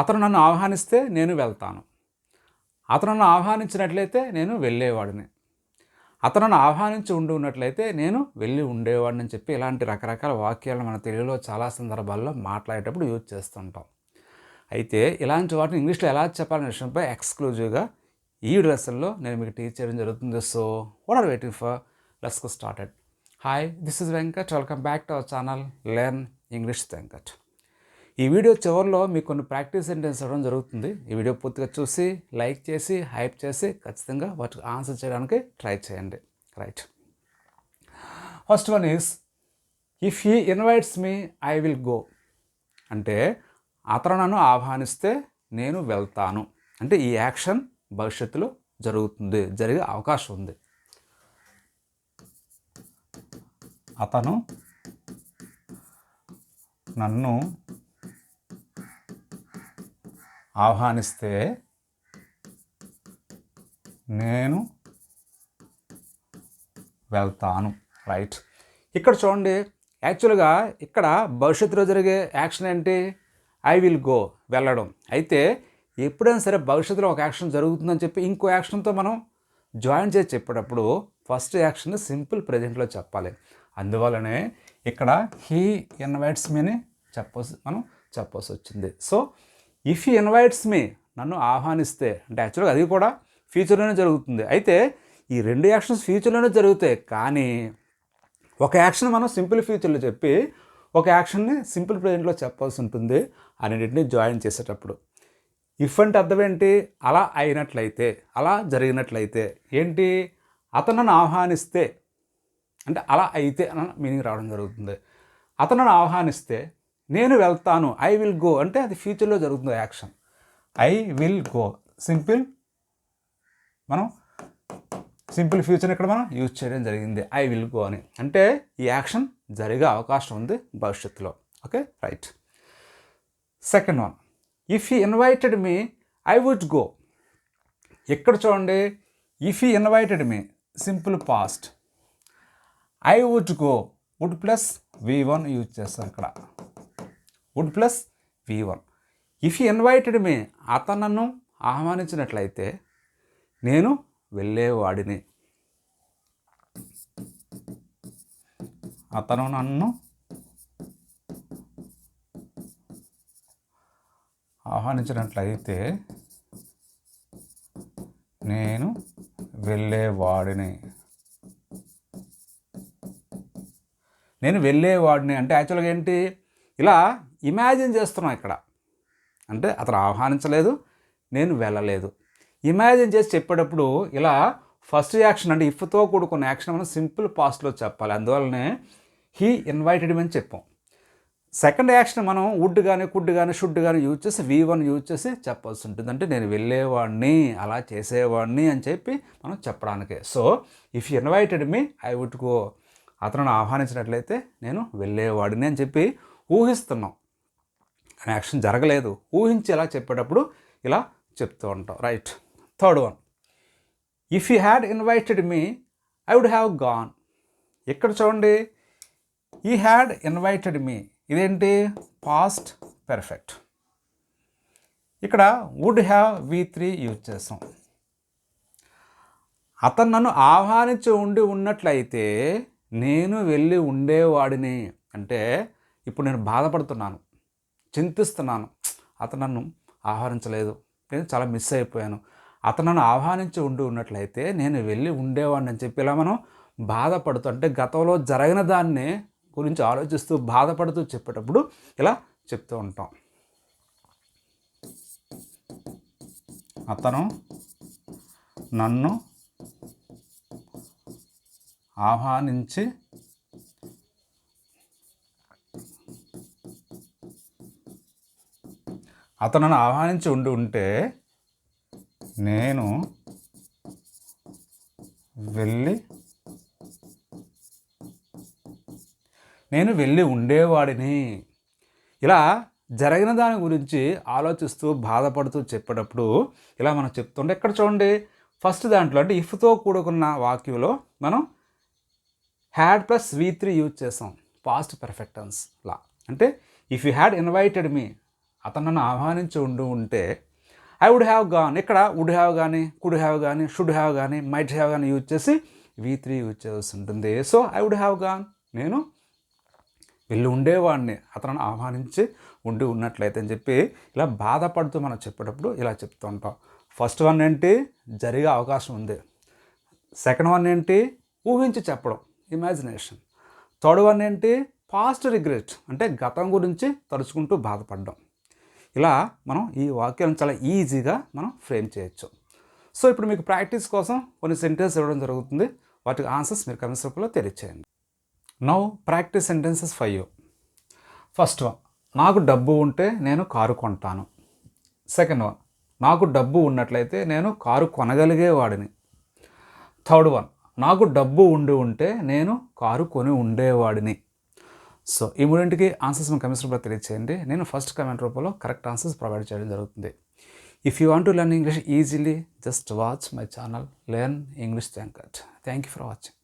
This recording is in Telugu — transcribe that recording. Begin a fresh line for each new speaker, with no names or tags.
అతను నన్ను ఆహ్వానిస్తే నేను వెళ్తాను. అతను నన్ను ఆహ్వానించినట్లయితే నేను వెళ్ళేవాడిని. అతను నన్ను ఆహ్వానించి ఉండి ఉన్నట్లయితే నేను వెళ్ళి ఉండేవాడిని అని చెప్పి ఇలాంటి రకరకాల వాక్యాలను మన తెలుగులో చాలా సందర్భాల్లో మాట్లాడేటప్పుడు యూజ్ చేస్తుంటాం. అయితే ఇలాంటి వాటిని ఇంగ్లీష్లో ఎలా చెప్పాలనే విషయంపై ఎక్స్క్లూజివ్గా ఈ లెసన్లో నేను మీకు టీచ్ చేయడం జరుగుతుంది. So what are waiting for let's go started hi this is Venkat welcome back to our channel learn English Venkat ఈ వీడియో చివరిలో మీకు కొన్ని ప్రాక్టీస్ సెంటెన్స్ ఇవ్వడం జరుగుతుంది. ఈ వీడియో పూర్తిగా చూసి లైక్ చేసి హైప్ చేసి ఖచ్చితంగా వాటికి ఆన్సర్ చేయడానికి ట్రై చేయండి. Right. First one is if he invites me I will go అంటే అతను నన్ను ఆహ్వానిస్తే నేను వెళ్తాను. అంటే ఈ యాక్షన్ భవిష్యత్తులో జరుగుతుంది జరిగే అవకాశం ఉంది. అతను నన్ను ఆహ్వానిస్తే నేను వెళ్తాను. రైట్. ఇక్కడ చూడండి యాక్చువల్గా ఇక్కడ భవిష్యత్తులో జరిగే యాక్షన్ ఏంటి? ఐ విల్ గో వెళ్ళడం. అయితే ఎప్పుడైనా సరే భవిష్యత్తులో ఒక యాక్షన్ జరుగుతుందని చెప్పి ఇంకో యాక్షన్తో మనం జాయిన్ చేసి చెప్పేటప్పుడు ఫస్ట్ యాక్షన్ సింపుల్ ప్రజెంట్లో చెప్పాలి. అందువలనే ఇక్కడ హీ ఇన్వైట్స్ మీని చెప్పాల్సి మనం చెప్పాల్సి వచ్చింది. So if you invites me నన్ను ఆహ్వానిస్తే అంటే యాక్చువల్గా అది కూడా ఫ్యూచర్లోనే జరుగుతుంది. అయితే ఈ రెండు యాక్షన్స్ ఫ్యూచర్లోనే జరుగుతాయి కానీ ఒక యాక్షన్ మనం సింపుల్ ఫ్యూచర్లో చెప్పి ఒక యాక్షన్ని సింపుల్ ప్రజెంట్లో చెప్పాల్సి ఉంటుంది అన్నింటిని జాయిన్ చేసేటప్పుడు. ఇఫ్ అంటే అర్థం ఏంటి? అలా అయినట్లయితే అలా జరిగినట్లయితే ఏంటి? అతను నన్ను ఆహ్వానిస్తే అంటే అలా అయితే అన్న మీనింగ్ రావడం జరుగుతుంది. అతను నన్ను ఆహ్వానిస్తే నేను వెళ్తాను ఐ విల్ గో అంటే అది ఫ్యూచర్లో జరుగుతుంది action. I will go simple మనం సింపుల్ ఫ్యూచర్ ఇక్కడ మనం యూజ్ చేయడం జరిగింది. ఐ విల్ గో అని. అంటే ఈ యాక్షన్ జరిగే అవకాశం ఉంది భవిష్యత్తులో. Okay right second one if he invited me I would go ఎక్కడ చూడండి? If he invited me simple past I would go would plus V one use చేస్తాం ఇక్కడ. Would plus V one if invited me అతనను ఆహ్వానించినట్లయితే నేను వెళ్ళేవాడిని. అతను నన్ను ఆహ్వానించినట్లయితే నేను వెళ్ళేవాడిని. నేను వెళ్ళేవాడిని. అంటే యాక్చువల్గా ఏంటి? ఇలా ఇమాజిన్ చేస్తున్నాం ఇక్కడ. అంటే అతను ఆహ్వానించలేదు నేను వెళ్ళలేదు. ఇమాజిన్ చేసి చెప్పేటప్పుడు ఇలా ఫస్ట్ యాక్షన్ అంటే ఇఫ్తో కూడుకున్న యాక్షన్ మనం సింపుల్ పాస్ట్లో చెప్పాలి. అందువల్లనే హీ ఇన్వైటెడ్ అని చెప్పాం. సెకండ్ యాక్షన్ మనం వుడ్ కానీ కుడ్ కానీ షుడ్ కానీ యూజ్ చేసి వి వన్ యూజ్ చేసి చెప్పాల్సి ఉంటుంది. అంటే నేను వెళ్ళేవాడిని అలా చేసేవాడిని అని చెప్పి మనం చెప్పడానికే. So if invited me I would go. అతను ఆహ్వానించినట్లయితే నేను వెళ్ళేవాడిని అని చెప్పి ఊహిస్తున్నాం. కానీ యాక్షన్ జరగలేదు. ఊహించి ఇలా చెప్పేటప్పుడు ఇలా చెప్తూ ఉంటాం. Right. Third one. If you had invited me I would have gone. ఇక్కడ చూడండి. He had invited me. ఇదేంటి? Past perfect. ఇక్కడ would have V three use చేస్తాం. అతను నన్ను ఆహ్వానించి ఉండి ఉన్నట్లయితే నేను వెళ్ళి ఉండేవాడిని. అంటే ఇప్పుడు నేను బాధపడుతున్నాను చింతిస్తున్నాను. అతను నన్ను ఆహ్వానించలేదు. నేను చాలా మిస్ అయిపోయాను. అతను నన్ను ఆహ్వానించి ఉండి ఉన్నట్లయితే నేను వెళ్ళి ఉండేవాడిని అని చెప్పి ఇలా మనం బాధపడుతూ అంటే గతంలో జరిగిన దాన్ని గురించి ఆలోచిస్తూ బాధపడుతూ చెప్పేటప్పుడు ఇలా చెప్తూ ఉంటాం. అతను నన్ను ఆహ్వానించి అతను ఆహ్వానించి ఉండి ఉంటే నేను వెళ్ళి నేను వెళ్ళి ఉండేవాడిని. ఇలా జరిగిన దాని గురించి ఆలోచిస్తూ బాధపడుతూ చెప్పేటప్పుడు ఇలా మనం చెప్తుంటే ఎక్కడ చూడండి ఫస్ట్ దాంట్లో అంటే ఇఫ్తో కూడుకున్న వాక్యంలో మనం had plus V three use చేసాం. పాస్ట్ పెర్ఫెక్టెన్స్ లా. అంటే if you had invited me అతను నన్ను ఆహ్వానించి ఉండి ఉంటే ఐ వుడ్ హ్యావ్ గాన్ ఇక్కడ వుడ్ హ్యావ్ కానీ కుడ్ హ్యావ్ కానీ షుడ్ హ్యావ్ కానీ మైట్ హ్యావ్ కానీ యూజ్ చేసి వీ త్రీ యూజ్ చేయాల్సి ఉంటుంది. So I would have gone నేను వెళ్ళి ఉండేవాడిని. అతను ఆహ్వానించి ఉండి ఉన్నట్లయితే అని చెప్పి ఇలా బాధపడుతూ మనం చెప్పేటప్పుడు ఇలా చెప్తూ ఉంటాం. ఫస్ట్ వన్ ఏంటి? జరిగే అవకాశం ఉంది. సెకండ్ వన్ ఏంటి? ఊహించి చెప్పడం. ఇమాజినేషన్ థర్డ్ వన్ ఏంటి? పాస్ట్ రిగ్రెట్ అంటే గతం గురించి తలుచుకుంటూ బాధపడడం. ఇలా మనం ఈ వాక్యాలను చాలా ఈజీగా మనం ఫ్రేమ్ చేయొచ్చు. సో ఇప్పుడు మీకు ప్రాక్టీస్ కోసం కొన్ని సెంటెన్స్ ఇవ్వడం జరుగుతుంది. వాటికి ఆన్సర్స్ మీరు కమెంట్స్ రూపంలో తెలియచేయండి. Now practice sentences five first one నాకు డబ్బు ఉంటే నేను కారు కొంటాను. సెకండ్ వన్ నాకు డబ్బు ఉన్నట్లయితే నేను కారు కొనగలిగేవాడిని. థర్డ్ వన్ నాకు డబ్బు ఉండి ఉంటే నేను కారు కొని ఉండేవాడిని. సో ఈ మూడింటికి ఆన్సర్స్ మన కమెంట్స్ రూపంలో తెలియచేయండి. నేను ఫస్ట్ కమెంట్ రూపంలో కరెక్ట్ ఆన్సర్స్ ప్రొవైడ్ చేయడం జరుగుతుంది. If you want to learn English easily just watch my channel learn English thank thank you for watching